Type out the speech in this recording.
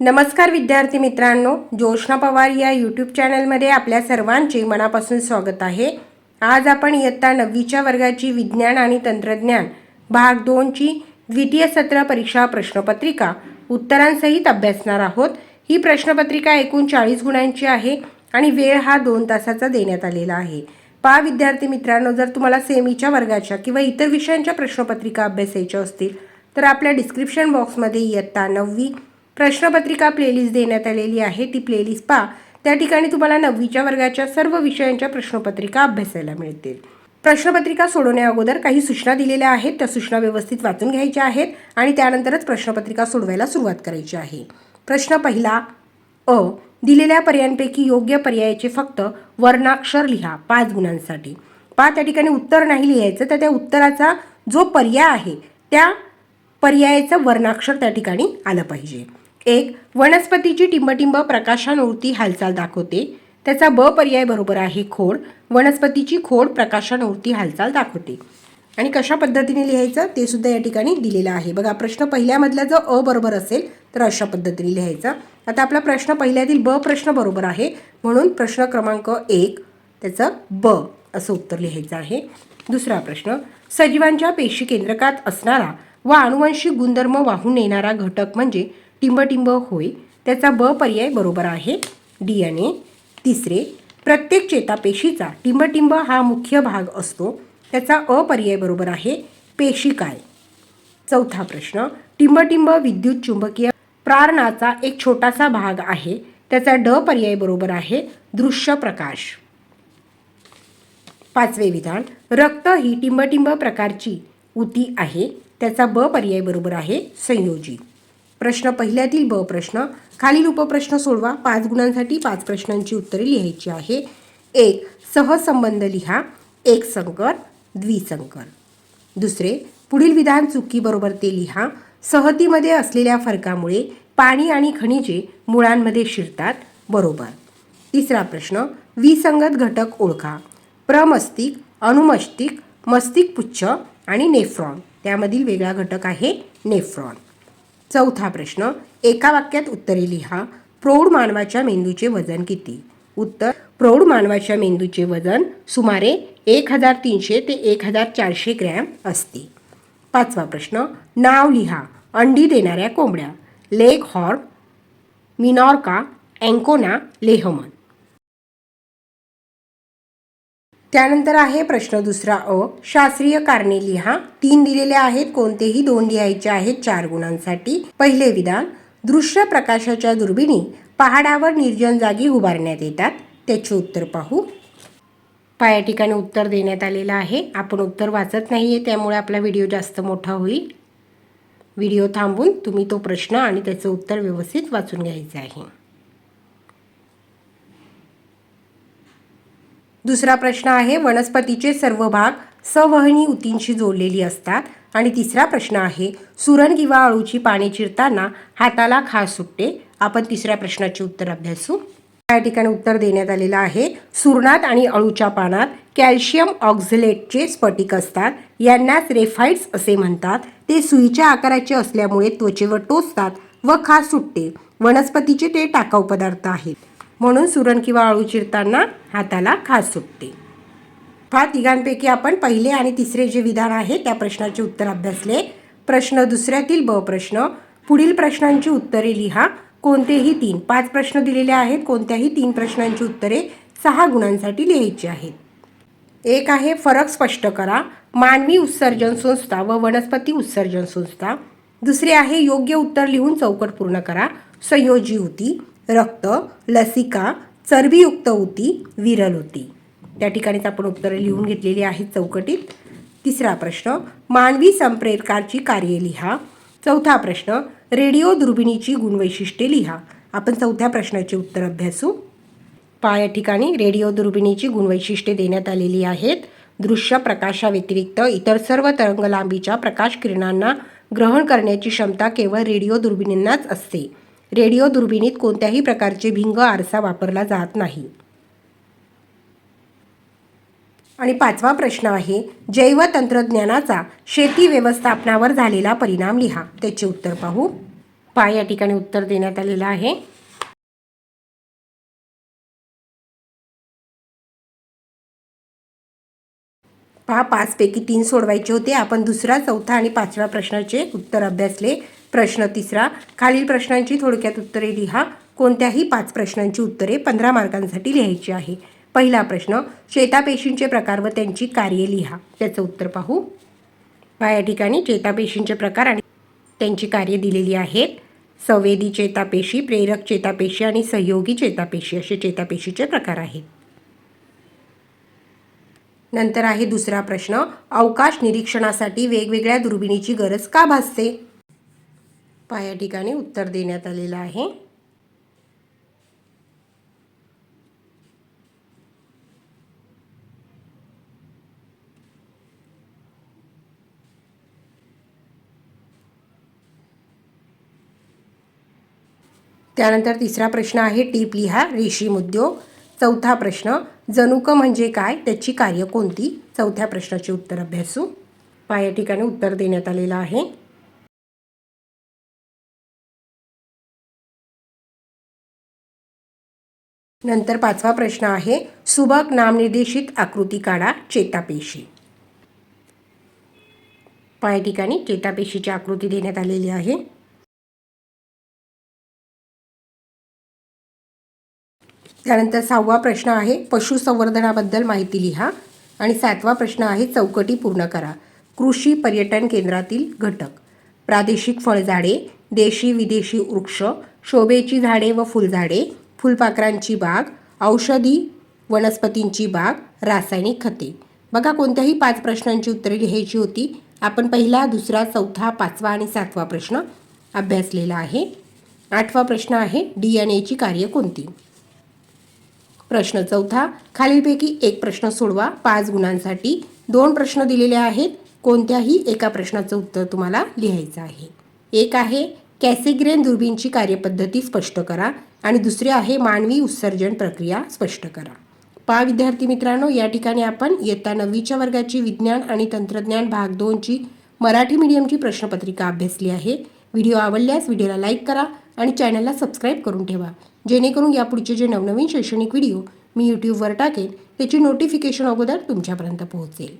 नमस्कार विद्यार्थी मित्रांनो जोशना पवार या यूट्यूब चॅनलमध्ये आपल्या सर्वांचे मनापासून स्वागत आहे. आज आपण इयत्ता नववीच्या वर्गाची विज्ञान आणि तंत्रज्ञान भाग दोनची द्वितीय सत्र परीक्षा प्रश्नपत्रिका उत्तरांसहित अभ्यासणार आहोत. ही प्रश्नपत्रिका एकूण चाळीस गुणांची आहे आणि वेळ हा दोन तासाचा देण्यात आलेला आहे. पा विद्यार्थी मित्रांनो जर तुम्हाला सेमीच्या वर्गाच्या किंवा इतर विषयांच्या प्रश्नपत्रिका अभ्यासायच्या असतील तर आपल्या डिस्क्रिप्शन बॉक्समध्ये इयत्ता नववी प्रश्नपत्रिका प्लेलिस्ट देण्यात आलेली आहे. ती प्लेलिस्ट पहा. त्या ठिकाणी तुम्हाला नववीच्या वर्गाच्या सर्व विषयांच्या प्रश्नपत्रिका अभ्यासायला मिळतील. प्रश्नपत्रिका सोडवण्या अगोदर काही सूचना दिलेल्या आहेत. त्या सूचना व्यवस्थित वाचून घ्यायच्या आहेत आणि त्यानंतरच प्रश्नपत्रिका सोडवायला सुरुवात करायची आहे. प्रश्न पहिला अ दिलेल्या पर्यायांपैकी योग्य पर्यायाचे फक्त वर्णाक्षर लिहा पाच गुणांसाठी. पा त्या ठिकाणी उत्तर नाही लिहायचं तर त्या उत्तराचा जो पर्याय आहे त्या पर्यायाचं वर्णाक्षर त्या ठिकाणी आलं पाहिजे. एक वनस्पतीची टिंबटिंब प्रकाशानोवती हालचाल दाखवते. त्याचा ब पर्याय बरोबर आहे खोड. वनस्पतीची खोड प्रकाशानोवती हालचाल दाखवते. आणि कशा पद्धतीने लिहायचं? ते सुद्धा या ठिकाणी दिलेलं आहे. बघा प्रश्न पहिल्यामधला जर अ बरोबर असेल तर अशा पद्धतीने लिहायचा. आता आपला प्रश्न पहिल्यातील ब प्रश्न बरोबर आहे. म्हणून प्रश्न क्रमांक एक त्याचं ब असं उत्तर लिहायचं आहे. दुसरा प्रश्न सजीवांच्या पेशी केंद्रकात असणारा व अनुवंशिक गुणधर्म वाहून नेणारा घटक म्हणजे टिंबटिंब होय. त्याचा ब पर्याय बरोबर आहे. डी एन ए तिसरे प्रत्येक चेतापेशीचा टिंबटिंब हा मुख्य भाग असतो. त्याचा अ पर्याय बरोबर आहे. पेशी काय? चौथा प्रश्न टिंबटिंब विद्युत चुंबकीय प्रारणाचा एक छोटासा भाग आहे. त्याचा ड पर्याय बरोबर आहे. दृश्य प्रकाश. पाचवे विधान रक्त ही टिंबटिंब प्रकारची उती आहे. त्याचा ब पर्याय बरोबर आहे संयोजी प्रश्न पहिल्यातील ब प्रश्न. खालील उपप्रश्न सोडवा. पाच गुणांसाठी पाच प्रश्नांची उत्तरे लिहायची आहे. एक सहसंबंध लिहा. एक संकर द्विसंकर दुसरे पुढील विधान चुकी बरोबर ते लिहा. सहतीमध्ये असलेल्या फरकामुळे पाणी आणि खनिजे मुळांमध्ये शिरतात. बरोबर. तिसरा प्रश्न विसंगत घटक ओळखा. प्रमस्तिक अनुमस्तिक मस्तिक पुच्छ आणि नेफ्रॉन. त्यामधील वेगळा घटक आहे नेफ्रॉन. चौथा प्रश्न एका वाक्यात उत्तरे लिहा. प्रौढ मानवाच्या मेंदूचे वजन किती? उत्तर प्रौढ मानवाच्या मेंदूचे वजन सुमारे एक हजार तीनशे ते एक हजार चारशे ग्रॅम असते. पाचवा प्रश्न नाव लिहा. अंडी देणाऱ्या कोंबड्या. लेग हॉर्न मिनॉर्का अँकोना लेहमन. त्यानंतर आहे प्रश्न दुसरा अ. शास्त्रीय कारणे लिहा. तीन दिलेले आहेत कोणतेही दोन लिहायचे आहेत चार गुणांसाठी. पहिले विधान दृश्य प्रकाशाच्या दुर्बिणी पहाडावर निर्जन जागी उभारण्यात येतात. त्याचे उत्तर पाहू. पा या ठिकाणी उत्तर देण्यात आलेलं आहे. आपण उत्तर वाचत नाही आहे त्यामुळे आपला व्हिडिओ जास्त मोठा होईल. व्हिडिओ थांबून तुम्ही तो प्रश्न आणि त्याचं उत्तर व्यवस्थित वाचून घ्यायचं आहे. दुसरा प्रश्न आहे वनस्पतीचे सर्व भाग सवहनी उतींशी जोडलेली असतात. आणि तिसरा प्रश्न आहे सुरण किंवा अळूची पाने चिरताना हाताला खास सुटते. आपण तिसऱ्या प्रश्नाचे उत्तर अभ्यासू. या ठिकाणी उत्तर देण्यात आलेलं आहे सुरणात आणि अळूच्या पानात कॅल्शियम ऑक्झलेटचे स्फटिक असतात. यांनाच रेफाईड्स असे म्हणतात. ते सुईच्या आकाराचे असल्यामुळे त्वचेवर टोचतात व खास सुटते. वनस्पतीचे ते टाकाऊ पदार्थ आहेत. म्हणून सुरण किंवा आळू चिरताना हाताला खास सुटते. फार तिघांपैकी आपण पहिले आणि तिसरे जे विधान आहे त्या प्रश्नाचे उत्तर अभ्यासले. प्रश्न दुसऱ्यातील ब प्रश्न. पुढील प्रश्नांची उत्तरे लिहा. कोणतेही तीन पाच प्रश्न दिलेले आहेत. कोणत्याही तीन प्रश्नांची उत्तरे सहा गुणांसाठी लिहायची आहेत. एक आहे फरक स्पष्ट करा. मानवी उत्सर्जन संस्था व वनस्पती उत्सर्जन संस्था. दुसरे आहे योग्य उत्तर लिहून चौकट पूर्ण करा. संयोजी होती. रक्त लसिका चरबीयुक्त होती विरल होती. त्या ठिकाणीच आपण उत्तरे लिहून घेतलेली आहेत चौकटीत. तिसरा प्रश्न मानवी संप्रेरकाची कार्ये लिहा. चौथा प्रश्न रेडिओ दुर्बिणीची गुणवैशिष्ट्ये लिहा. आपण चौथ्या प्रश्नाचे उत्तर अभ्यासू. पा या ठिकाणी रेडिओ दुर्बिणीची गुणवैशिष्ट्ये देण्यात आलेली आहेत. दृश्य प्रकाशाव्यतिरिक्त इतर सर्व तरंगलांबीच्या प्रकाश किरणांना ग्रहण करण्याची क्षमता केवळ रेडिओ दुर्बिणींनाच असते. रेडिओ दुर्बिणीत कोणत्याही प्रकारचे भिंग आरसा वापरला जात नाही. आणि पाचवा प्रश्न आहे जैव तंत्रज्ञानाचा शेती व्यवस्थापनावर झालेला परिणाम लिहा. त्याचे उत्तर पाहू. पा या ठिकाणी उत्तर देण्यात आलेलं आहे. पहा पाचपैकी तीन सोडवायचे होते. आपण दुसरा चौथा आणि पाचव्या प्रश्नाचे उत्तर अभ्यासले. प्रश्न तिसरा खालील प्रश्नांची थोडक्यात उत्तरे लिहा. कोणत्याही पाच प्रश्नांची उत्तरे पंधरा मार्कांसाठी लिहायची आहे. पहिला प्रश्न चेतापेशींचे प्रकार व त्यांची कार्ये लिहा. त्याचं उत्तर पाहू. पहा या ठिकाणी चेतापेशींचे प्रकार आणि त्यांची कार्ये दिलेली आहेत. संवेदी चेतापेशी प्रेरक चेतापेशी आणि सहयोगी चेतापेशी असे चेतापेशीचे प्रकार आहेत. नंतर आहे दुसरा प्रश्न अवकाश निरीक्षणासाठी वेगवेगळ्या दुर्बिणीची गरज का भासते? पाया ठिकाणी उत्तर देण्यात आलेलं आहे. त्यानंतर तिसरा प्रश्न आहे टीप लिहा रेशीम उद्योग चौथा प्रश्न जनुक म्हणजे काय? त्याची कार्य कोणती? चौथ्या प्रश्नाचे उत्तर अभ्यासू. पाया ठिकाणी उत्तर देण्यात आलेलं आहे. नंतर पाचवा प्रश्न आहे सुबक नामनिर्देशित आकृती काढा चेतापेशी. पाय या ठिकाणी चेतापेशीची आकृती देण्यात आलेली आहे. त्यानंतर सहावा प्रश्न आहे पशुसंवर्धनाबद्दल माहिती लिहा. आणि सातवा प्रश्न आहे चौकटी पूर्ण करा. कृषी पर्यटन केंद्रातील घटक. प्रादेशिक फळझाडे देशी विदेशी वृक्ष शोभेची झाडे व फुलझाडे फुलपाखरांची बाग औषधी वनस्पतींची बाग रासायनिक खते. बघा कोणत्याही पाच प्रश्नांची उत्तरे लिहायची होती. आपण पहिला दुसरा चौथा पाचवा आणि सातवा प्रश्न अभ्यासलेला आहे. आठवा प्रश्न आहे डी एन एची कार्य कोणती? प्रश्न चौथा खालीलपैकी एक प्रश्न सोडवा. पाच गुणांसाठी दोन प्रश्न दिलेले आहेत. कोणत्याही एका प्रश्नाचं उत्तर तुम्हाला लिहायचं आहे. एक आहे कॅसेग्रेन दुर्बीनची कार्यपद्धती स्पष्ट करा. आणि दुसरे आहे मानवी उत्सर्जन प्रक्रिया स्पष्ट करा. पहा विद्यार्थी मित्रांनो या ठिकाणी आपण इयत्ता नववीच्या वर्गाची विज्ञान आणि तंत्रज्ञान भाग दोनची मराठी मीडियमची प्रश्नपत्रिका अभ्यासली आहे. व्हिडिओ आवडल्यास व्हिडिओला लाईक करा आणि चॅनलला सबस्क्राईब करून ठेवा. जेणेकरून यापुढचे जे नवनवीन शैक्षणिक व्हिडिओ मी यूट्यूबवर टाकेन त्याची नोटिफिकेशन अगोदर तुमच्यापर्यंत पोहोचेल.